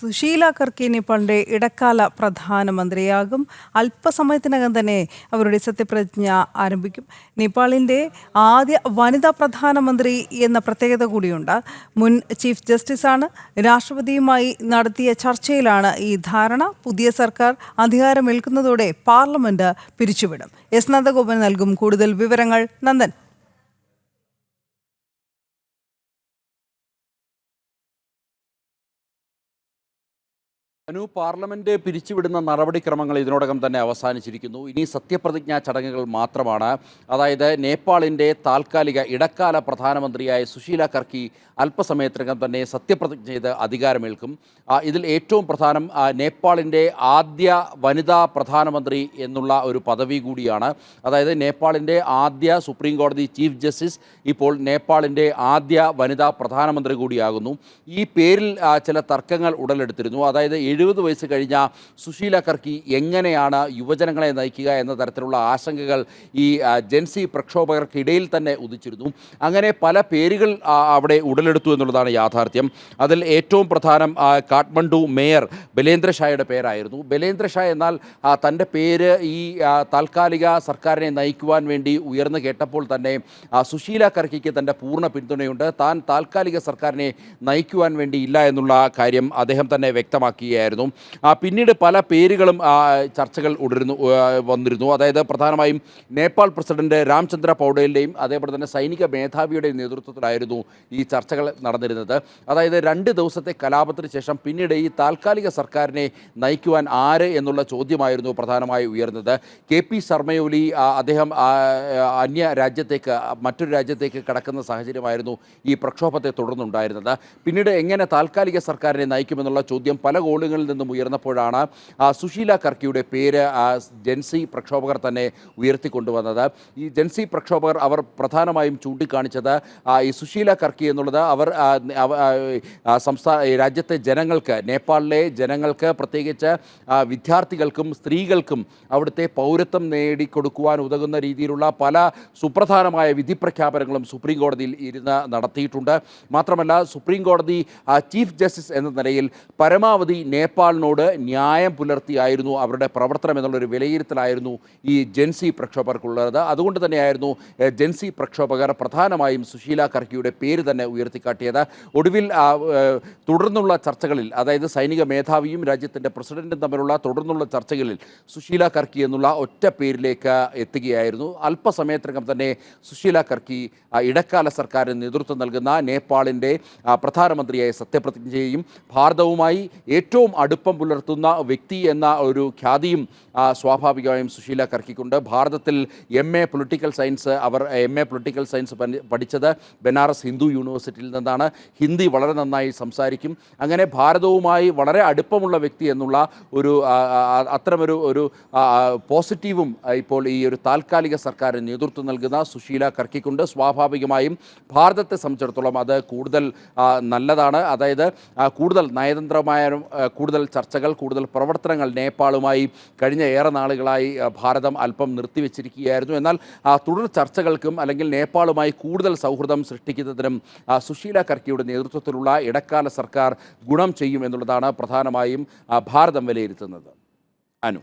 സുശീല കർക്കി പണ്ടേ ഇടക്കാല പ്രധാനമന്ത്രിയാകും. അല്പസമയത്തിനകം തന്നെ അവരുടെ സത്യപ്രതിജ്ഞ ആരംഭിക്കും. നേപ്പാളിന്റെ ആദ്യ വനിതാ പ്രധാനമന്ത്രി എന്ന പ്രത്യേകത കൂടിയുണ്ട്. മുൻ ചീഫ് ജസ്റ്റിസാണ് രാഷ്ട്രപതിയുമായി നടത്തിയ ചർച്ചയിലാണ് ഈ ധാരണ. പുതിയ സർക്കാർ അധികാരമേൽക്കുന്നതോടെ പാർലമെന്റ് പിരിച്ചുവിടും. എസ്. നന്ദഗോപൻ നൽകും കൂടുതൽ വിവരങ്ങൾ. നന്ദൻ. അനു പാർലമെന്റ് പിരിച്ചുവിടുന്ന നടപടിക്രമങ്ങൾ ഇതിനോടകം തന്നെ അവസാനിച്ചിരിക്കുന്നു. ഇനി സത്യപ്രതിജ്ഞാ ചടങ്ങുകൾ മാത്രമാണ്. അതായത് നേപ്പാളിന്റെ താൽക്കാലിക ഇടക്കാല പ്രധാനമന്ത്രിയായ സുശീല കർക്കി അല്പസമയത്തിനകം തന്നെ സത്യപ്രതിജ്ഞ ചെയ്ത് അധികാരമേൽക്കും. ഇതിൽ ഏറ്റവും പ്രധാനം നേപ്പാളിന്റെ ആദ്യ വനിതാ പ്രധാനമന്ത്രി എന്നുള്ള ഒരു പദവി കൂടിയാണ്. അതായത് നേപ്പാളിന്റെ ആദ്യ സുപ്രീം കോടതി ചീഫ് ജസ്റ്റിസ് ഇപ്പോൾ നേപ്പാളിന്റെ ആദ്യ വനിതാ പ്രധാനമന്ത്രി കൂടിയാകുന്നു. ഈ പേരിൽ ചില തർക്കങ്ങൾ ഉടലെടുത്തിരുന്നു. അതായത് എഴുപത് വയസ്സ് കഴിഞ്ഞ സുശീല കർക്കി എങ്ങനെയാണ് യുവജനങ്ങളെ നയിക്കുക എന്ന തരത്തിലുള്ള ആശങ്കകൾ ഈ ജെൻസി പ്രക്ഷോഭകർക്കിടയിൽ തന്നെ ഉദിച്ചിരുന്നു. അങ്ങനെ പല പേരുകൾ അവിടെ ഉടലെടുത്തു എന്നുള്ളതാണ് യാഥാർത്ഥ്യം. അതിൽ ഏറ്റവും പ്രധാനം കാഠ്മണ്ഡു മേയർ ബലേന്ദ്ര ഷായുടെ പേരായിരുന്നു. ബലേന്ദ്ര ഷാ എന്നാൽ തന്റെ പേര് ഈ താൽക്കാലിക സർക്കാരിനെ നയിക്കുവാൻ വേണ്ടി ഉയർന്നു കേട്ടപ്പോൾ തന്നെ സുശീല കർക്കിക്ക് തന്റെ പൂർണ പിന്തുണയുണ്ട്. താൻ താൽക്കാലിക സർക്കാരിനെ നയിക്കുവാൻ വേണ്ടി ഇല്ല എന്നുള്ള കാര്യം അദ്ദേഹം തന്നെ വ്യക്തമാക്കുകയായിരുന്നു ആ, പിന്നീട് പല പേരുകളും ചർച്ചകൾ ഉടരുന്നു വന്നിരുന്നു. അതായത് പ്രധാനമായും നേപ്പാൾ പ്രസിഡന്റ് രാംചന്ദ്ര പൗഡേലിന്റെയും അതേപോലെ തന്നെ സൈനിക മേധാവിയുടെയും നേതൃത്വത്തിലായിരുന്നു ഈ ചർച്ചകൾ നടന്നിരുന്നത്. അതായത് രണ്ട് ദിവസത്തെ കലാപത്തിന് ശേഷം പിന്നീട് ഈ താൽക്കാലിക സർക്കാരിനെ നയിക്കുവാൻ ആര് എന്നുള്ള ചോദ്യമായിരുന്നു പ്രധാനമായി ഉയർന്നത്. കെ പി ശർമ്മയൊലി അദ്ദേഹം അന്യ രാജ്യത്തേക്ക് മറ്റൊരു രാജ്യത്തേക്ക് കടക്കുന്ന സാഹചര്യമായിരുന്നു ഈ പ്രക്ഷോഭത്തെ തുടർന്നുണ്ടായിരുന്നത്. പിന്നീട് എങ്ങനെ താൽക്കാലിക സർക്കാരിനെ നയിക്കുമെന്നുള്ള ചോദ്യം പല കോണുകളിൽ നിന്നും ഉയർന്നപ്പോഴാണ് സുശീല കർക്കിയുടെ പേര് ജൻസി പ്രക്ഷോഭകർ തന്നെ ഉയർത്തിക്കൊണ്ടുവന്നത്. ഈ ജൻസി പ്രക്ഷോഭകർ അവർ പ്രധാനമായും ചൂണ്ടിക്കാണിച്ചത് ഈ സുശീല കർക്കി എന്നുള്ളത് അവർ സംസ്ഥാന രാജ്യത്തെ ജനങ്ങൾക്ക് നേപ്പാളിലെ ജനങ്ങൾക്ക് പ്രത്യേകിച്ച് വിദ്യാർത്ഥികൾക്കും സ്ത്രീകൾക്കും അവിടുത്തെ പൗരത്വം നേടിക്കൊടുക്കുവാൻ ഉതകുന്ന രീതിയിലുള്ള പല സുപ്രധാനമായ വിധി പ്രഖ്യാപനങ്ങളും സുപ്രീം കോടതിയിൽ ഇരുന്ന് നടത്തിയിട്ടുണ്ട്. മാത്രമല്ല സുപ്രീം കോടതി ചീഫ് ജസ്റ്റിസ് എന്ന നിലയിൽ പരമാവധി നേപ്പാളിനോട് ന്യായം പുലർത്തിയായിരുന്നു അവരുടെ പ്രവർത്തനം എന്നുള്ളൊരു വിലയിരുത്തലായിരുന്നു ഈ ജൻസി പ്രക്ഷോഭകർക്കുള്ളത്. അതുകൊണ്ട് തന്നെയായിരുന്നു ജൻസി പ്രക്ഷോഭകർ പ്രധാനമായും സുശീല കർക്കിയുടെ പേര് തന്നെ ഉയർത്തിക്കാട്ടിയത്. ഒടുവിൽ തുടർന്നുള്ള ചർച്ചകളിൽ അതായത് സൈനിക മേധാവിയും രാജ്യത്തിന്റെ പ്രസിഡന്റും തമ്മിലുള്ള തുടർന്നുള്ള ചർച്ചകളിൽ സുശീല കർക്കി എന്നുള്ള ഒറ്റ പേരിലേക്ക് എത്തുകയായിരുന്നു. അല്പസമയത്തിനകം തന്നെ സുശീല കർക്കി ഇടക്കാല സർക്കാരിന് നേതൃത്വം നൽകുന്ന നേപ്പാളിന്റെ പ്രധാനമന്ത്രിയായ സത്യപ്രതിജ്ഞ ഭാരതവുമായി ഏറ്റവും അടുപ്പം പുലർത്തുന്ന വ്യക്തി എന്ന ഒരു ഖ്യാതിയും സ്വാഭാവികമായും സുശീല കർക്കിക്കുണ്ട്. ഭാരതത്തിൽ എം എ പൊളിറ്റിക്കൽ സയൻസ് അവർ എം എ പൊളിറ്റിക്കൽ സയൻസ് പഠിച്ചത് ബനാറസ് ഹിന്ദു യൂണിവേഴ്സിറ്റിയിൽ നിന്നാണ്. ഹിന്ദി വളരെ നന്നായി സംസാരിക്കും. അങ്ങനെ ഭാരതവുമായി വളരെ അടുപ്പമുള്ള വ്യക്തി എന്നുള്ള ഒരു അത്തരമൊരു ഒരു പോസിറ്റീവും ഇപ്പോൾ ഈ ഒരു താൽക്കാലിക സർക്കാരിന് നേതൃത്വം നൽകുന്ന സുശീല കർക്കിക്കുണ്ട്. സ്വാഭാവികമായും ഭാരതത്തെ സംബന്ധിച്ചിടത്തോളം അത് കൂടുതൽ നല്ലതാണ്. അതായത് കൂടുതൽ നയതന്ത്രമായ കൂടുതൽ ചർച്ചകൾ കൂടുതൽ പ്രവർത്തനങ്ങൾ നേപ്പാളുമായി കഴിഞ്ഞ ഏറെ നാളുകളായി ഭാരതം അല്പം നിർത്തിവെച്ചിരിക്കുകയായിരുന്നു. എന്നാൽ തുടർ ചർച്ചകൾക്കും അല്ലെങ്കിൽ നേപ്പാളുമായി കൂടുതൽ സൗഹൃദം സൃഷ്ടിക്കുന്നതിനും സുശീല കർക്കിയുടെ നേതൃത്വത്തിലുള്ള ഇടക്കാല സർക്കാർ ഗുണം ചെയ്യും എന്നുള്ളതാണ് പ്രധാനമായും ഭാരതം വിലയിരുത്തുന്നത്. അനു.